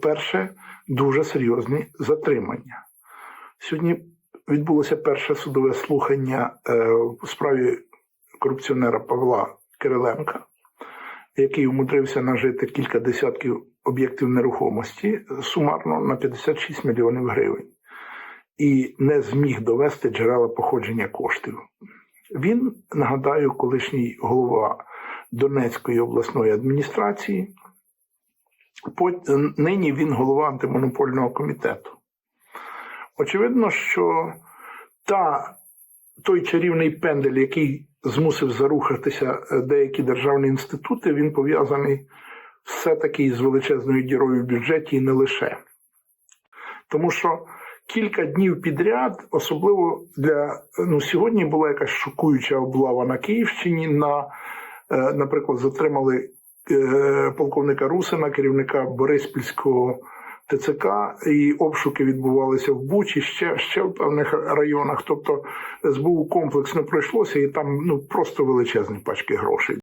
по-перше, дуже серйозні затримання. Сьогодні відбулося перше судове слухання е, у справі корупціонера Павла Кириленка, який умудрився нажити кілька десятків об'єктів нерухомості сумарно на 56 мільйонів гривень і не зміг довести джерела походження коштів. Він, нагадаю, колишній голова Донецької обласної адміністрації. Нині він голова антимонопольного комітету. Очевидно, що та, той чарівний пендель, який змусив зарухатися е, деякі державні інститути, він пов'язаний все-таки із величезною дірою в бюджеті і не лише. Тому що кілька днів підряд, особливо для ну, сьогодні була якась шокуюча облава на Київщині. На, е, наприклад, затримали полковника Русина, керівника Бориспільського ТЦК, і обшуки відбувалися в Бучі, ще, ще в певних районах. Тобто СБУ комплексно пройшлося, і там ну просто величезні пачки грошей.